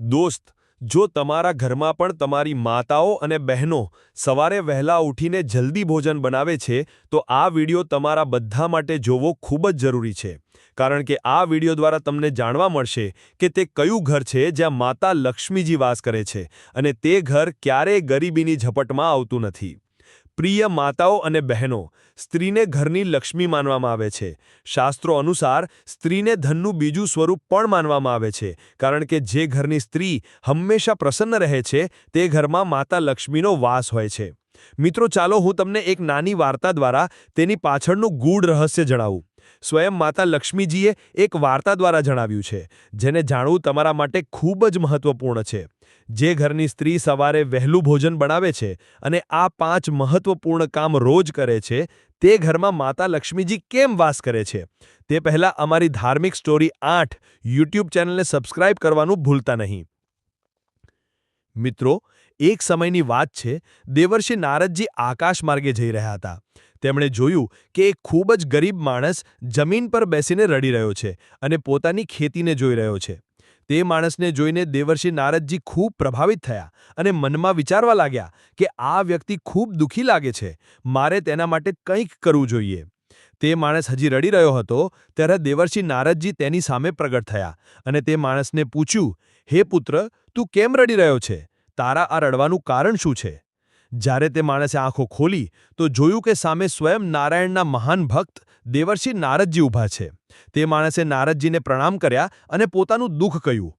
દોસ્ત, જો તમારા ઘરમાં પણ તમારી માતાઓ અને બહેનો સવારે વહેલા ઉઠીને જલ્દી ભોજન બનાવે છે, તો આ વિડિયો તમારા બધા માટે જોવો ખૂબ જ જરૂરી છે. કારણ કે આ વિડિયો દ્વારા તમને જાણવા મળશે કે તે કયું ઘર છે જ્યાં માતા લક્ષ્મીજી વાસ કરે છે અને તે ઘર ક્યારેય ગરીબીની ઝપટમાં આવતું નથી. પ્રિય માતાઓ અને બહેનો, સ્ત્રીને ઘરની લક્ષ્મી માનવામાં આવે છે. શાસ્ત્રો અનુસાર, સ્ત્રીને ધનનું બીજું સ્વરૂપ પણ માનવામાં આવે છે, કારણ કે જે ઘરની સ્ત્રી હંમેશા પ્રસન્ન રહે છે, તે ઘરમાં માતા લક્ષ્મીનો વાસ હોય છે. મિત્રો, ચાલો હું તમને એક નાની વાર્તા દ્વારા તેની પાછળનું ગૂઢ રહસ્ય જણાવું. સ્વયં માતા લક્ષ્મીજીએ એક વાર્તા દ્વારા જણાવ્યું છે, જેને જાણવું તમારા માટે ખૂબ જ મહત્વપૂર્ણ છે. જે ઘરની સ્ત્રી સવારે વહેલું ભોજન બનાવે છે અને આ પાંચ મહત્વપૂર્ણ કામ રોજ કરે છે, તે ઘરમાં માતા લક્ષ્મીજી કેમ વાસ કરે છે? તે પહેલાં અમારી ધાર્મિક સ્ટોરી આઠ યુટ્યુબ ચેનલને સબસ્ક્રાઇબ કરવાનું ભૂલતા નહીં. મિત્રો, એક સમયની વાત છે, દેવર્ષિ નારદજી આકાશ માર્ગે જઈ રહ્યા હતા. તેમણે જોયું કે એક ખૂબ જ ગરીબ માણસ જમીન પર બેસીને રડી રહ્યો છે અને પોતાની ખેતીને જોઈ રહ્યો છે. તે માણસને જોઈને દેવર્ષિ નારદજી ખૂબ પ્રભાવિત થયા અને મનમાં વિચારવા લાગ્યા કે આ વ્યક્તિ ખૂબ દુઃખી લાગે છે, મારે તેના માટે કંઈક કરવું જોઈએ. તે માણસ હજી રડી રહ્યો હતો ત્યારે દેવર્ષિ નારદજી તેની સામે પ્રગટ થયા અને તે માણસને પૂછ્યું, હે પુત્ર, તું કેમ રડી રહ્યો છે? તારા આ રડવાનું કારણ શું છે? જ્યારે તે માણસે આંખો ખોલી, તો જોયું કે સામે સ્વયં નારાયણના મહાન ભક્ત દેવર્ષિ નારદજી ઊભા છે. તે માણસે નારદજીને પ્રણામ કર્યા અને પોતાનું દુઃખ કહ્યું.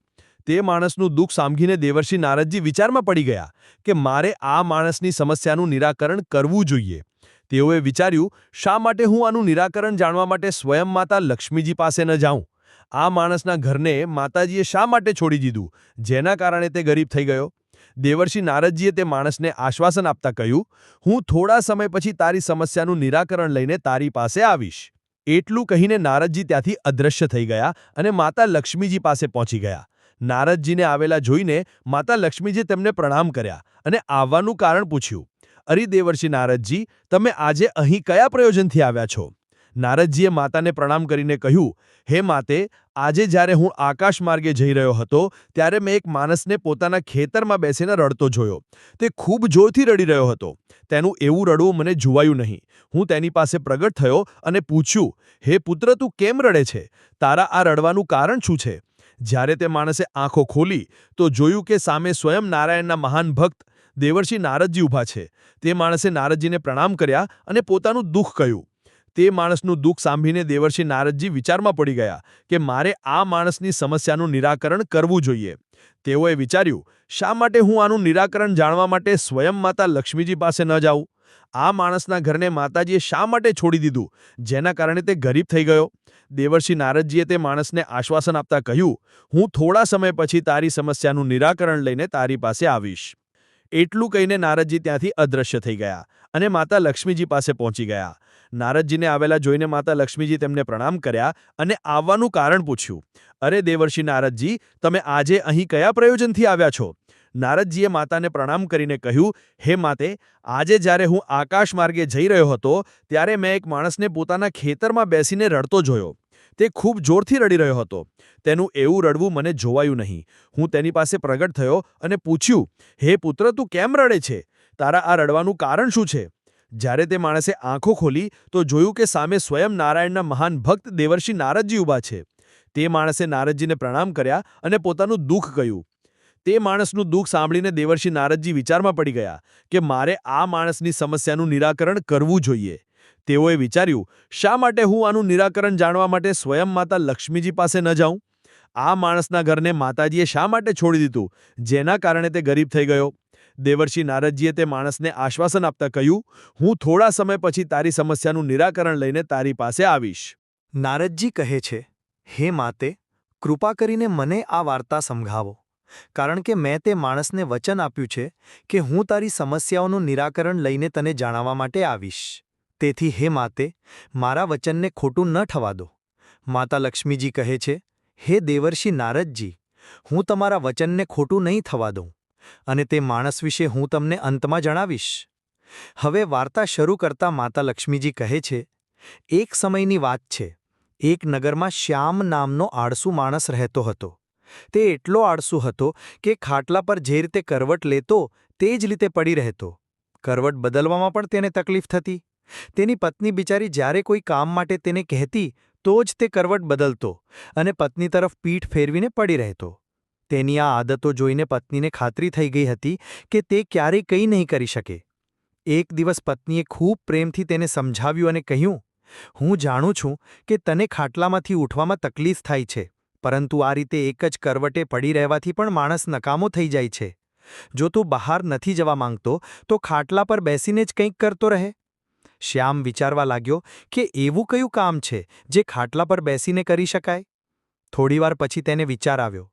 તે માણસનું દુઃખ સાંભળીને દેવર્ષિ નારદજી વિચારમાં પડી ગયા કે મારે આ માણસની સમસ્યાનું નિરાકરણ કરવું જોઈએ. તેઓએ વિચાર્યું, શા માટે હું આનું નિરાકરણ જાણવા માટે સ્વયં માતા લક્ષ્મીજી પાસે ન જાઉં? આ માણસના ઘરને માતાજીએ શા માટે છોડી દીધું? જેના કારણે તે ગરીબ થઈ ગયો? દેવર્ષિ નારદજીએ તે માણસને આશ્વાસન આપતા કહ્યું, હું થોડા સમય પછી તારી સમસ્યાનું નિરાકરણ લઈને તારી પાસે આવીશ. એટલું કહીને નારદજી ત્યાંથી અદૃશ્ય થઈ ગયા અને માતા લક્ષ્મીજી પાસે પહોંચી ગયા. નારદજીને આવેલા જોઈને માતા લક્ષ્મીજી તેમને પ્રણામ કર્યા અને આવવાનું કારણ પૂછ્યું, અરે દેવર્ષિ નારદજી, તમે આજે અહીં કયા પ્રયોજનથી આવ્યા છો? નારદજીએ માતાને પ્રણામ કરીને કહ્યું, હે માતે, આજે જ્યારે હું આકાશ માર્ગે જઈ રહ્યો હતો, ત્યારે મેં એક માણસને પોતાના ખેતરમાં બેસીને રડતો જોયો. તે ખૂબ જોરથી રડી રહ્યો હતો. તેનું એવું રડવું મને જોવાયું નહીં. હું તેની પાસે પ્રગટ થયો અને પૂછ્યું, હે પુત્ર, તું કેમ રડે છે? તારા આ રડવાનું કારણ શું છે? જ્યારે તે માણસે આંખો ખોલી, તો જોયું કે સામે સ્વયં નારાયણના મહાન ભક્ત દેવર્ષિ નારદજી ઊભા છે. તે માણસે નારદજીને પ્રણામ કર્યા અને પોતાનું દુઃખ કહ્યું. તે માણસનું દુઃખ સાંભળીને દેવર્ષિ નારદજી વિચારમાં પડી ગયા કે મારે આ માણસની સમસ્યાનું નિરાકરણ કરવું જોઈએ. તેઓએ વિચાર્યું, શા માટે હું આનું નિરાકરણ જાણવા માટે સ્વયં માતા લક્ષ્મીજી પાસે ન જાઉં? આ માણસના ઘરને માતાજીએ શા માટે છોડી દીધું? જેના કારણે તે ગરીબ થઈ ગયો? દેવર્ષિ નારદજીએ તે માણસને આશ્વાસન આપતા કહ્યું, હું થોડા સમય પછી તારી સમસ્યાનું નિરાકરણ લઈને તારી પાસે આવીશ. એટલું કહીને નારદજી ત્યાંથી અદૃશ્ય થઈ ગયા અને માતા લક્ષ્મીજી પાસે પહોંચી ગયા. નારદજીને આવેલા જોઈને માતા લક્ષ્મીજી તેમને પ્રણામ કર્યા અને આવવાનું કારણ પૂછ્યું, અરે દેવર્ષિ નારદજી, તમે આજે અહીં કયા પ્રયોજનથી આવ્યા છો? નારદજીએ માતાને પ્રણામ કરીને કહ્યું, હે માતે, આજે જ્યારે હું આકાશ માર્ગે જઈ રહ્યો હતો, ત્યારે મેં એક માણસને પોતાના ખેતરમાં બેસીને રડતો જોયો. તે ખૂબ જોરથી રડી રહ્યો હતો. તેનું એવું રડવું મને જોવાયું નહીં. હું તેની પાસે પ્રગટ થયો અને પૂછ્યું, હે પુત્ર, તું કેમ રડે છે? તારા આ રડવાનું કારણ શું છે? જ્યારે તે માણસે આંખો ખોલી તો જોયું કે સામે સ્વયં નારાયણના મહાન ભક્ત દેવર્ષિ નારદજી ઊભા છે. તે માણસે નારદજીને પ્રણામ કર્યા અને પોતાનું દુઃખ કહ્યું. તે માણસનું દુઃખ સાંભળીને દેવર્ષિ નારદજી વિચારમાં પડી ગયા કે મારે આ માણસની સમસ્યાનું નિરાકરણ કરવું જોઈએ. તેઓએ વિચાર્યું, શા માટે હું આનું નિરાકરણ જાણવા માટે સ્વયં માતા લક્ષ્મીજી પાસે ન જાઉં? આ માણસના ઘરને માતાજીએ શા માટે છોડી દીધું? જેના કારણે તે ગરીબ થઈ ગયો? દેવર્ષિ નારદજીએ તે માણસને આશ્વાસન આપતા કહ્યું, હું થોડા સમય પછી તારી સમસ્યાનું નિરાકરણ લઈને તારી પાસે આવીશ. નારદજી કહે છે, હે માતે, કૃપા કરીને મને આ વાર્તા સમજાવો કારણ કે મેં તે માણસને વચન આપ્યું છે કે હું તારી સમસ્યાઓનું નિરાકરણ લઈને તને જાણવા માટે આવીશ. તેથી, હે માતે, મારા વચનને ખોટું ન થવા દો. માતા લક્ષ્મીજી કહે છે, હે દેવર્ષિ નારદજી, હું તમારા વચનને ખોટું નહીં થવા દઉં. અને તે માણસ વિશે હું તમને અંતમાં જણાવીશ. હવે વાર્તા શરૂ કરતા માતા લક્ષ્મીજી કહે છે, એક સમયની વાત છે, એક નગરમાં શ્યામ નામનો આળસુ માણસ રહેતો હતો. તે એટલો આળસુ હતો કે ખાટલા પર જે રીતે કરવટ લેતો, તે જ રીતે પડી રહેતો. કરવટ બદલવામાં પણ તેને તકલીફ થતી. તેની પત્ની બિચારી જ્યારે કોઈ કામ માટે તેને કહેતી, તો જ તે કરવટ બદલતો અને પત્ની તરફ પીઠ ફેરવીને પડી રહેતો. તેની આ આદતો જોઈને પત્નીને ખાતરી થઈ ગઈ હતી કે તે ક્યારેય કંઈ નહીં કરી શકે. એક દિવસ પત્નીએ ખૂબ પ્રેમથી તેને સમજાવ્યું અને કહ્યું, હું જાણું છું કે તને ખાટલામાંથી ઉઠવામાં તકલીફ થાય છે, પરંતુ આ રીતે એક જ કરવટે પડી રહેવાથી પણ માણસ નકામો થઈ જાય છે. જો તું બહાર નથી જવા માંગતો, તો ખાટલા પર બેસીને જ કંઈક કરતો રહે. શ્યામ વિચારવા લાગ્યો કે એવું કયું કામ છે જે ખાટલા પર બેસીને કરી શકાય? થોડીવાર પછી તેને વિચાર આવ્યો.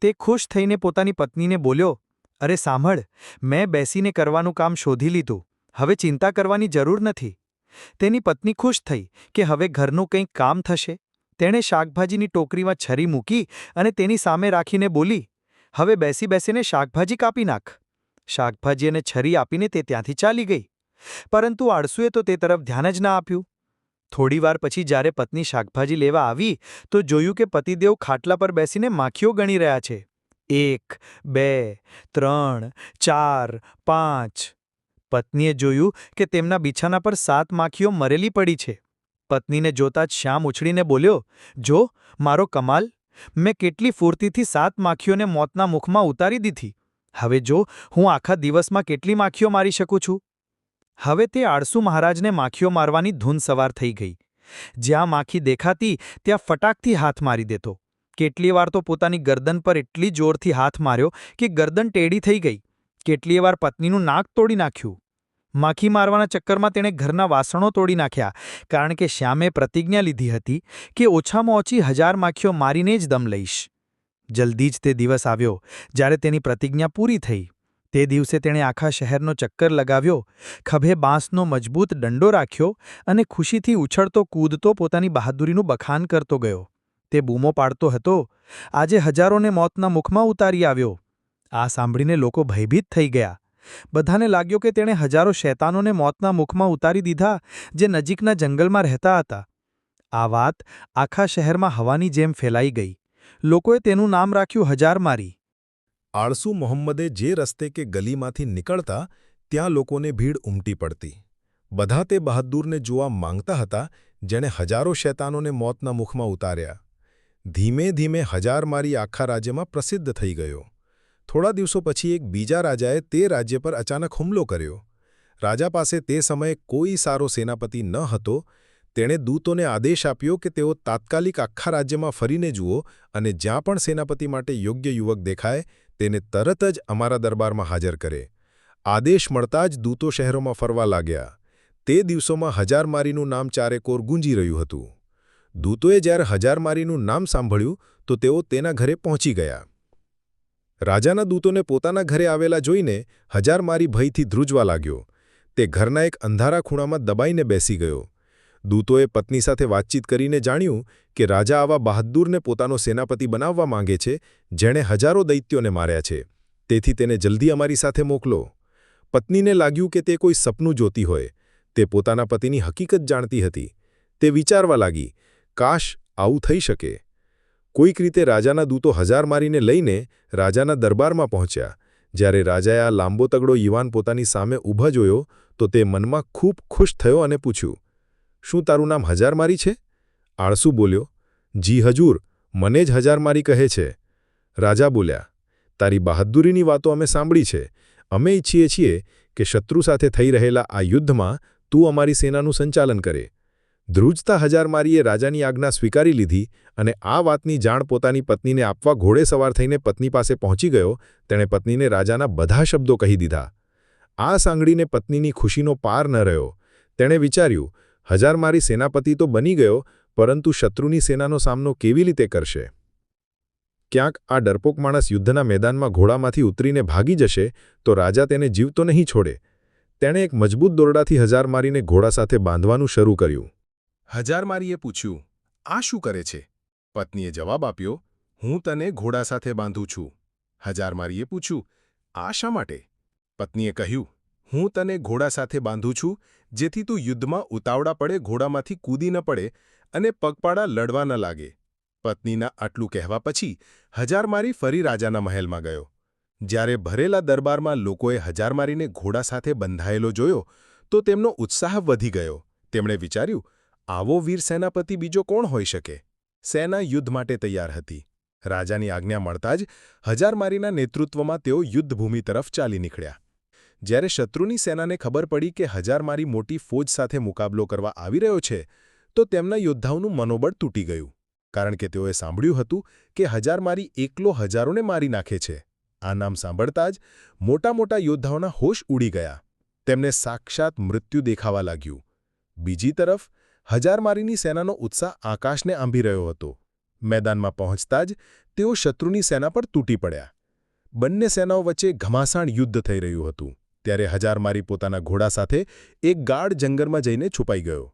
તે ખુશ થઈને પોતાની પત્નીને બોલ્યો, અરે સાંભળ, મેં બેસીને કરવાનું કામ શોધી લીધું. હવે ચિંતા કરવાની જરૂર નથી. તેની પત્ની ખુશ થઈ કે હવે ઘરનું કંઈક કામ થશે. તેણે શાકભાજીની ટોકરીમાં છરી મૂકી અને તેની સામે રાખીને બોલી, હવે બેસી બેસીને શાકભાજી કાપી નાખ. શાકભાજી અને છરી આપીને તે ત્યાંથી ચાલી ગઈ. પરંતુ આળસુએ તો તે તરફ ધ્યાન જ ના આપ્યું. થોડીવાર પછી જ્યારે પત્ની શાકભાજી લેવા આવી, તો જોયું કે પતિદેવ ખાટલા પર બેસીને માખીઓ ગણી રહ્યા છે. એક, બે, ત્રણ, ચાર, પાંચ. પત્નીએ જોયું કે તેમના બિછાના પર સાત માખીઓ મરેલી પડી છે. પત્નીને જોતા જ શ્યામ ઉછળીને બોલ્યો, જો, મારો કમાલ, મેં કેટલી ફૂર્તિથી સાત માખીઓને મોતના મુખમાં ઉતારી દીધી. હવે જો હું આખા દિવસમાં કેટલી માખીઓ મારી શકું છું? હવે તે આળસુ મહારાજને માખીઓ મારવાની ધૂન સવાર થઈ ગઈ. જ્યાં માખી દેખાતી, ત્યાં ફટાકથી હાથ મારી દેતો. કેટલી વાર તો પોતાની ગરદન પર એટલી જોરથી હાથ માર્યો કે ગરદન ટેડી થઈ ગઈ. કેટલીય વાર પત્નીનું નાક તોડી નાખ્યું. માખી મારવાના ચક્કરમાં તેણે ઘરના વાસણો તોડી નાખ્યા, કારણ કે શ્યામે પ્રતિજ્ઞા લીધી હતી કે ઓછામાં ઓછી હજાર માખીઓ મારીને જ દમ લઈશ. જલ્દી જ તે દિવસ આવ્યો, જ્યારે તેની પ્રતિજ્ઞા પૂરી થઈ. તે દિવસે તેણે આખા શહેરનો ચક્કર લગાવ્યો, ખભે બાંસનો મજબૂત દંડો રાખ્યો અને ખુશીથી ઉછળતો, કૂદતો પોતાની બહાદુરીનું બખાન કરતો ગયો. તે બૂમો પાડતો હતો. આજે હજારોને મોતના મુખમાં ઉતારી આવ્યો. આ સાંભળીને લોકો ભયભીત થઈ ગયા. બધાને લાગ્યો કે તેણે હજારો શૈતાનોને મોતના મુખમાં ઉતારી દીધા જે નજીકના જંગલમાં રહેતા હતા. આ વાત આખા શહેરમાં હવાની જેમ ફેલાઈ ગઈ. લોકોએ તેનું નામ રાખ્યું હજારમારી આળસુ મોહમ્મદે જે રસ્તે કે ગલીમાંથી નીકળતા ત્યાં લોકોને ભીડ ઉમટી પડતી. બધા તે બહાદુરને જોવા માંગતા હતા, જેણે હજારો શૈતાનોને મોતના મુખમાં ઉતાર્યા. ધીમે ધીમે હજારમારી આખા રાજ્યમાં પ્રસિદ્ધ થઈ ગયો. થોડા દિવસો પછી એક બીજા રાજાએ તે રાજ્ય પર અચાનક હુમલો કર્યો. રાજા પાસે તે સમયે કોઈ સારો સેનાપતિ ન હતો. તેણે દૂતોને આદેશ આપ્યો કે તેઓ તાત્કાલિક આખા રાજ્યમાં ફરીને જુઓ અને જ્યાં પણ સેનાપતિ માટે યોગ્ય યુવક દેખાય તેને તરત જ અમારા દરબારમાં હાજર કરે. આદેશ મળતા જ દૂતો શહેરોમાં ફરવા લાગ્યા. તે દિવસોમાં હજારમારીનું નામ ચારેકોર ગુંજી રહ્યું હતું. દૂતોએ જ્યારે હજારમારીનું નામ સાંભળ્યું, તો તેઓ તેના ઘરે પહોંચી ગયા. રાજાના દૂતોને પોતાના ઘરે આવેલા જોઈને હજારમારી ભયથી ધ્રુજવા લાગ્યો. તે ઘરના એક અંધારા ખૂણામાં દબાઈને બેસી ગયો. દૂતોએ પત્ની સાથે વાતચીત કરીને જાણ્યું કે રાજા આવા બહાદુરને પોતાનો સેનાપતિ બનાવવા માંગે છે, જેણે હજારો દૈત્યોને માર્યા છે. તેથી તેને જલ્દી અમારી સાથે મોકલો. પત્નીને લાગ્યું કે તે કોઈ સપનું જોતી હોય. તે પોતાના પતિની હકીકત જાણતી હતી. તે વિચારવા લાગી, કાશ આવું થઈ શકે. કોઈક રીતે રાજાના દૂતો હજાર મારીને લઈને રાજાના દરબારમાં પહોંચ્યા. જ્યારે રાજાએ આ લાંબો તગડો યુવાન પોતાની સામે ઊભા જોયો, તો તે મનમાં ખૂબ ખુશ થયો અને પૂછ્યું શું તારું નામ હજારમારી છે? આળસુ બોલ્યો, જી હજૂર, મને જ હજારમારી કહે છે. રાજા બોલ્યા, તારી બહાદુરીની વાતો અમે સાંભળી છે. અમે ઈચ્છીએ છીએ કે શત્રુ સાથે થઈ રહેલા આ યુદ્ધમાં તું અમારી સેનાનું સંચાલન કરે. ધ્રુજતા હજારમારીએ રાજાની આજ્ઞા સ્વીકારી લીધી અને આ વાતની જાણ પોતાની પત્નીને આપવા ઘોડે સવાર થઈને પત્ની પાસે પહોંચી ગયો. તેણે પત્નીને રાજાના બધા શબ્દો કહી દીધા. આ સાંગળીને પત્નીની ખુશીનો પાર ન રહ્યો. તેણે વિચાર્યું હજારમારી સેનાપતિ તો બની ગયો, પરંતુ શત્રુની સેનાનો સામનો કેવી રીતે કરશે? ક્યાંક આ ડરપોક માણસ યુદ્ધના મેદાનમાં ઘોડામાંથી ઉતરીને ભાગી જશે, તો રાજા તેને જીવતો નહીં છોડે. તેણે એક મજબૂત દોરડાથી હજાર મારીને ઘોડા સાથે બાંધવાનું શરૂ કર્યું. હજારમારીએ પૂછ્યું, આ શું કરે છે? પત્નીએ જવાબ આપ્યો, હું તને ઘોડા સાથે બાંધું છું. હજારમારીએ પૂછ્યું, આ શા માટે? પત્નીએ કહ્યું, હું તને ઘોડા સાથે બાંધું છું જેથી તું યુદ્ધમાં ઉતાવળા પડે, ઘોડામાંથી કૂદી ન પડે અને પગપાળા લડવા ન લાગે. પત્નીના આટલું કહેવા પછી હજારમારી ફરી રાજાના મહેલમાં ગયો. જ્યારે ભરેલા દરબારમાં લોકોએ હજારમારીને ઘોડા સાથે બંધાયેલો જોયો, તો તેમનો ઉત્સાહ વધી ગયો. તેમણે વિચાર્યું, આવો વીર સેનાપતિ બીજો કોણ હોઈ શકે? સેના યુદ્ધ માટે તૈયાર હતી. રાજાની આજ્ઞા મળતા જ હજારમારીના નેતૃત્વમાં તેઓ યુદ્ધભૂમિ તરફ ચાલી નીકળ્યા. જ્યારે શત્રુની સેનાને ખબર પડી કે હજારમારી મોટી ફોજ સાથે મુકાબલો કરવા આવી રહ્યો છે, તો તેમના યોદ્ધાઓનું મનોબળ તૂટી ગયું. કારણ કે તેઓએ સાંભળ્યું હતું કે હજારમારી એકલો હજારોને મારી નાખે છે. આ નામ સાંભળતા જ મોટા મોટા યોદ્ધાઓના હોશ ઉડી ગયા. તેમને સાક્ષાત મૃત્યુ દેખાવા લાગ્યું. બીજી તરફ હજારમારીની સેનાનો ઉત્સાહ આકાશને આંભી રહ્યો હતો. મેદાનમાં પહોંચતા જ તેઓ શત્રુની સેના પર તૂટી પડ્યા. બંને સેનાઓ વચ્ચે ઘમાસાણ યુદ્ધ થઈ રહ્યું હતું. ત્યારે હજારમારી પોતાના ઘોડા સાથે એક ગાઢ જંગલમાં જઈને છુપાઈ ગયો.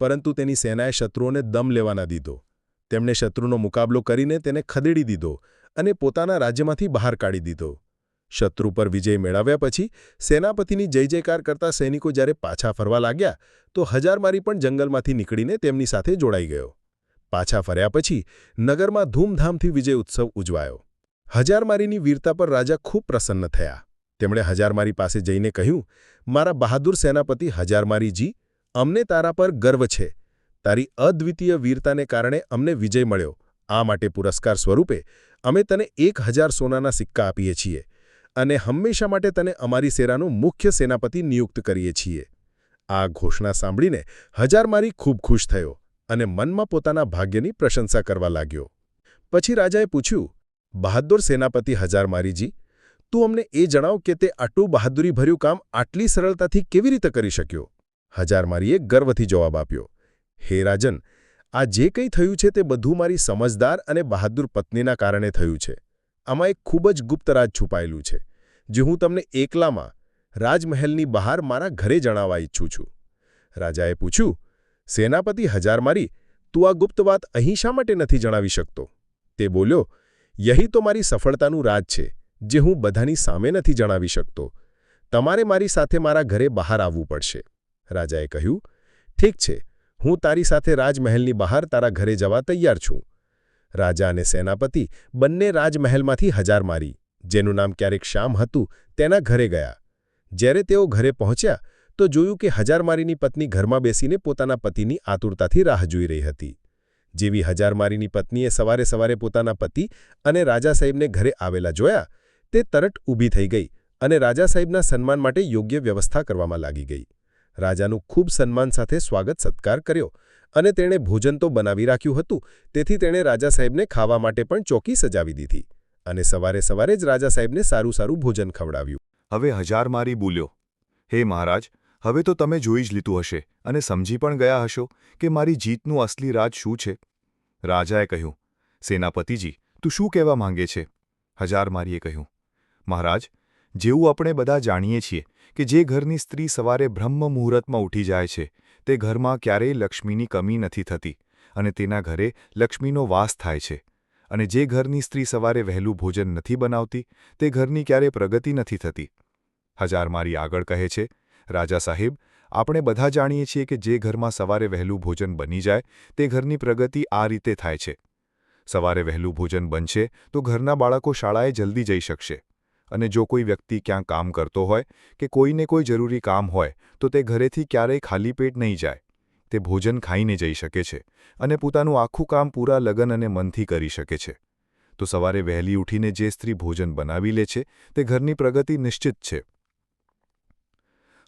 પરંતુ તેની સેનાએ શત્રુઓને દમ લેવાના દીધો. તેમણે શત્રુનો મુકાબલો કરીને તેને ખદેડી દીધો અને પોતાના રાજ્યમાંથી બહાર કાઢી દીધો. શત્રુ પર વિજય મેળવ્યા પછી સેનાપતિની જય જયકાર કરતા સૈનિકો જ્યારે પાછા ફરવા લાગ્યા, તો હજારમારી પણ જંગલમાંથી નીકળીને તેમની સાથે જોડાઈ ગયો. પાછા ફર્યા પછી નગરમાં ધૂમધામથી વિજય ઉત્સવ ઉજવાયો. હજારમારીની વીરતા પર રાજા ખૂબ પ્રસન્ન થયા. તેમણે હજારમારી પાસે જઈને કહ્યું, મારા બહાદુર સેનાપતિ હજારમારીજી, અમને તારા પર ગર્વ છે. તારી અદ્વિતીય વીરતાને કારણે અમને વિજય મળ્યો. આ માટે પુરસ્કાર સ્વરૂપે અમે તને એક હજાર સોનાના સિક્કા આપીએ છીએ અને હંમેશા માટે તને અમારી સેનાનું મુખ્ય સેનાપતિ નિયુક્ત કરીએ છીએ. આ ઘોષણા સાંભળીને હજારમારી ખૂબ ખુશ થયો અને મનમાં પોતાના ભાગ્યની પ્રશંસા કરવા લાગ્યો. પછી રાજાએ પૂછ્યું, બહાદુર સેનાપતિ હજારમારીજી તું અમને એ જણાવ કે તે આટલું બહાદુરીભર્યું કામ આટલી સરળતાથી કેવી રીતે કરી શક્યો? હજારમારીએ ગર્વથી જવાબ આપ્યો. હે રાજન, આ જે કંઈ થયું છે તે બધું મારી સમજદાર અને બહાદુર પત્નીના કારણે થયું છે. આમાં એક ખૂબ જ ગુપ્તરાજ છુપાયેલું છે, જે હું તમને એકલામાં, રાજમહેલની બહાર મારા ઘરે જણાવવા ઈચ્છું છું. રાજાએ પૂછ્યું, સેનાપતિ હજારમારી તું આ ગુપ્ત વાત અહીં શા માટે નથી જણાવી શકતો? તે બોલ્યો, યહી તો મારી સફળતાનું રાજ છે. જે હું બધાની સામે નથી જણાવી શકતો. તમારે મારી સાથે મારા ઘરે બહાર આવવું પડશે. રાજાએ કહ્યું, ઠીક છે, હું તારી સાથે રાજમહેલની બહાર તારા ઘરે જવા તૈયાર છું. રાજા અને સેનાપતિ બંને રાજમહેલમાંથી હજાર મારી, જેનું નામ ક્યારેક શ્યામ હતું, તેના ઘરે ગયા. જ્યારે તેઓ ઘરે પહોંચ્યા, તો જોયું કે હજારમારીની પત્ની ઘરમાં બેસીને પોતાના પતિની આતુરતાથી રાહ જોઈ રહી હતી. જેવી હજારમારીની પત્નીએ સવારે સવારે પોતાના પતિ અને રાજા સાહેબને ઘરે આવેલા જોયા તે તરત ઊભી થઈ ગઈ અને રાજા સાહેબના સન્માન માટે યોગ્ય વ્યવસ્થા કરવામાં લાગી ગઈ. રાજાનું ખૂબ સન્માન સાથે સ્વાગત સત્કાર કર્યો અને તેણે ભોજન તો બનાવી રાખ્યું હતું, તેથી તેણે રાજા સાહેબને ખાવા માટે પણ ચોકી સજાવી દીધી અને સવારે સવારે જ રાજા સાહેબને સારું સારું ભોજન ખવડાવ્યું. હવે હજાર મારી બોલ્યો, હે મહારાજ, હવે તો તમે જોઈ જ લીધું હશે અને સમજી પણ ગયા હશો કે મારી જીતનું અસલી રાજ શું છે. રાજાએ કહ્યું, સેનાપતિજી, તું શું કહેવા માંગે છે? હજારમારીએ કહ્યું મહારાજ, જેવું આપણે બધા જાણીએ છીએ કે જે ઘરની સ્ત્રી સવારે બ્રહ્મ મુહૂર્તમાં ઉઠી જાય છે, તે ઘરમાં ક્યારેય લક્ષ્મીની કમી નથી થતી અને તેના ઘરે લક્ષ્મીનો વાસ થાય છે. અને જે ઘરની સ્ત્રી સવારે વહેલું ભોજન નથી બનાવતી, તે ઘરની ક્યારેય પ્રગતિ નથી થતી. હજારમારી આગળ કહે છે, રાજા સાહેબ, આપણે બધા જાણીએ છીએ કે જે ઘરમાં સવારે વહેલું ભોજન બની જાય, તે ઘરની પ્રગતિ આ રીતે થાય છે. સવારે વહેલું ભોજન બનશે તો ઘરના બાળકો શાળાએ જલ્દી જઈ શકશે. અને જો કોઈ વ્યક્તિ ક્યાં કામ કરતો હોય કે કોઈને કોઈ જરૂરી કામ હોય, તો તે ઘરેથી ક્યારેય ખાલી પેટ નહીં જાય. તે ભોજન ખાઈને જઈ શકે છે અને પોતાનું આખું કામ પૂરા લગન અને મનથી કરી શકે છે. તો સવારે વહેલી ઉઠીને જે સ્ત્રી ભોજન બનાવી લે છે, તે ઘરની પ્રગતિ નિશ્ચિત છે.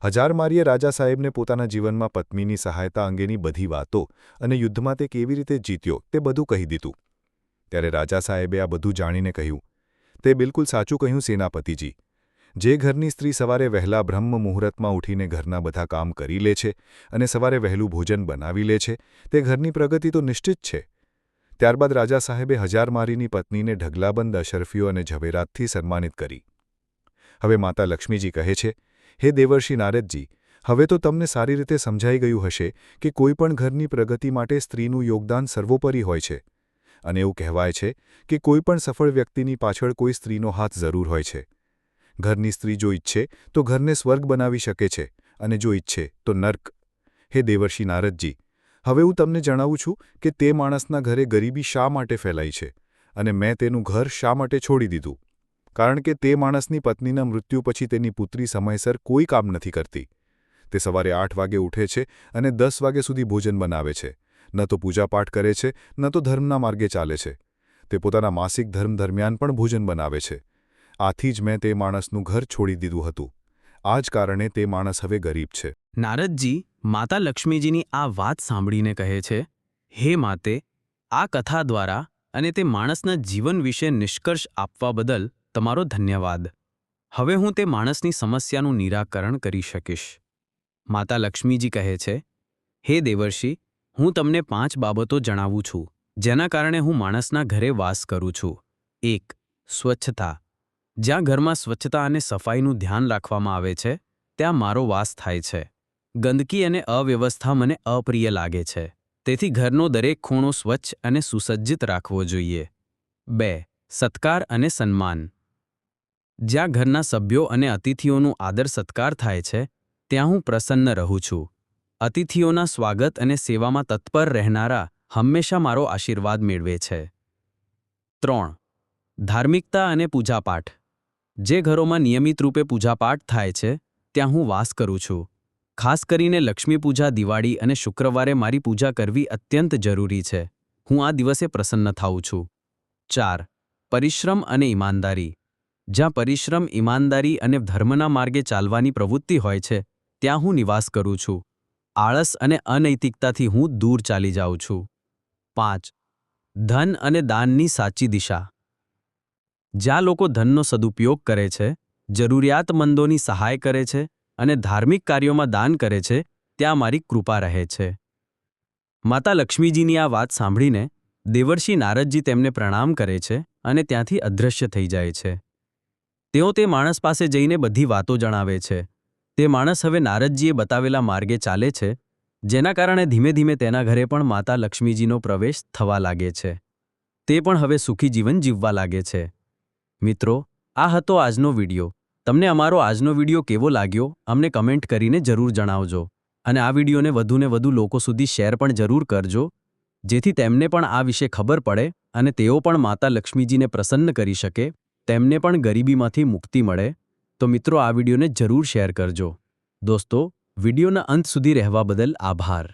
હજારમારીએ રાજા સાહેબને પોતાના જીવનમાં પત્નીની સહાયતા અંગેની બધી વાતો અને યુદ્ધમાં તે કેવી રીતે જીત્યો, તે બધું કહી દીધું. ત્યારે રાજા સાહેબે આ બધું જાણીને કહ્યું તે બિલકુલ સાચું કહ્યું સેનાપતિજી. જે ઘરની સ્ત્રી સવારે વહેલા બ્રહ્મ મુહૂર્તમાં ઉઠીને ઘરના બધા કામ કરી લે છે અને સવારે વહેલું ભોજન બનાવી લે છે, તે ઘરની પ્રગતિ તો નિશ્ચિત છે. ત્યારબાદ રાજા સાહેબે હજારમારીની પત્નીને ઢગલાબંધ અશરફીઓ અને ઝવેરાતથી સન્માનિત કરી. હવે માતા લક્ષ્મીજી કહે છે, હે દેવર્ષિ નારદજી, હવે તો તમને સારી રીતે સમજાઈ ગયું હશે કે કોઈપણ ઘરની પ્રગતિ માટે સ્ત્રીનું યોગદાન સર્વોપરી હોય છે. અને એવું કહેવાય છે કે કોઈ પણ સફળ વ્યક્તિની પાછળ કોઈ સ્ત્રીનો હાથ જરૂર હોય છે. ઘરની સ્ત્રી જો ઈચ્છે તો ઘરને સ્વર્ગ બનાવી શકે છે અને જો ઈચ્છે તો નર્ક. હે દેવર્ષિ નારદજી, હવે હું તમને જણાવું છું કે તે માણસના ઘરે ગરીબી શા માટે ફેલાઈ છે અને મેં તેનું ઘર શા માટે છોડી દીધું? કારણ કે તે માણસની પત્નીના મૃત્યુ પછી તેની પુત્રી સમયસર કોઈ કામ નથી કરતી. તે સવારે આઠ વાગે ઉઠે છે અને દસ વાગે સુધી ભોજન બનાવે છે. ન તો પૂજાપાઠ કરે છે, ન તો ધર્મના માર્ગે ચાલે છે. તે પોતાના માસિક ધર્મ દરમિયાન પણ ભોજન બનાવે છે. આથી જ મેં તે માણસનું ઘર છોડી દીધું હતું. આ જ કારણે તે માણસ હવે ગરીબ છે. નારદજી, માતા લક્ષ્મીજીની આ વાત સાંભળીને કહે છે, હે માતે, આ કથા દ્વારા અને તે માણસના જીવન વિશે નિષ્કર્ષ આપવા બદલ તમારો ધન્યવાદ. હવે હું તે માણસની સમસ્યાનું નિરાકરણ કરી શકીશ. માતા લક્ષ્મીજી કહે છે, હે દેવર્ષિ હું તમને પાંચ બાબતો જણાવું છું, જેના કારણે હું માણસના ઘરે વાસ કરું છું. એક, સ્વચ્છતા. જ્યાં ઘરમાં સ્વચ્છતા અને સફાઈનું ધ્યાન રાખવામાં આવે છે, ત્યાં મારો વાસ થાય છે. ગંદકી અને અવ્યવસ્થા મને અપ્રિય લાગે છે. તેથી ઘરનો દરેક ખૂણો સ્વચ્છ અને સુસજ્જિત રાખવો જોઈએ. બે, સત્કાર અને સન્માન. જ્યાં ઘરના સભ્યો અને અતિથિઓનું આદર સત્કાર થાય છે, ત્યાં હું પ્રસન્ન રહું છું. અતિથિઓના સ્વાગત અને સેવામાં તત્પર રહેનારા હંમેશા મારો આશીર્વાદ મેળવે છે. ત્રણ. ધાર્મિકતા અને પૂજાપાઠ. જે ઘરોમાં નિયમિત રૂપે પૂજાપાઠ થાય છે, ત્યાં હું વાસ કરું છું. ખાસ કરીને લક્ષ્મી પૂજા, દિવાળી અને શુક્રવારે મારી પૂજા કરવી અત્યંત જરૂરી છે. હું આ દિવસે પ્રસન્ન થાઉં છું. ચાર. પરિશ્રમ અને ઈમાનદારી. જ્યાં પરિશ્રમ, ઈમાનદારી અને ધર્મના માર્ગે ચાલવાની પ્રવૃત્તિ હોય છે, ત્યાં હું નિવાસ કરું છું. આળસ અને અનૈતિકતાથી હું દૂર ચાલી જાઉં છું. પાંચ. ધન અને દાનની સાચી દિશા. જ્યાં લોકો ધનનો સદુપયોગ કરે છે, જરૂરિયાતમંદોની સહાય કરે છે અને ધાર્મિક કાર્યોમાં દાન કરે છે, ત્યાં મારી કૃપા રહે છે. માતા લક્ષ્મીજીની આ વાત સાંભળીને દેવર્ષિ નારદજી તેમને પ્રણામ કરે છે અને ત્યાંથી અદૃશ્ય થઈ જાય છે. તેઓ તે માણસ પાસે જઈને બધી વાતો જણાવે છે. તે માણસ હવે નારદજીએ બતાવેલા માર્ગે ચાલે છે, જેના કારણે ધીમે ધીમે તેના ઘરે પણ માતા લક્ષ્મીજીનો પ્રવેશ થવા લાગે છે. તે પણ હવે સુખી જીવન જીવવા લાગે છે. મિત્રો, આ હતો આજનો વિડિયો. તમને અમારો આજનો વિડિયો કેવો લાગ્યો, અમને કમેન્ટ કરીને જરૂર જણાવજો. અને આ વિડીયોને વધુને વધુ લોકો સુધી શેર પણ જરૂર કરજો, જેથી તેમને પણ આ વિશે ખબર પડે અને તેઓ પણ માતા લક્ષ્મીજીને પ્રસન્ન કરી શકે, તેમને પણ ગરીબીમાંથી મુક્તિ મળે. તો મિત્રો આ વિડીયોને જરૂર શેર કરજો. દોસ્તો વિડીયોના અંત સુધી રહેવા બદલ આભાર.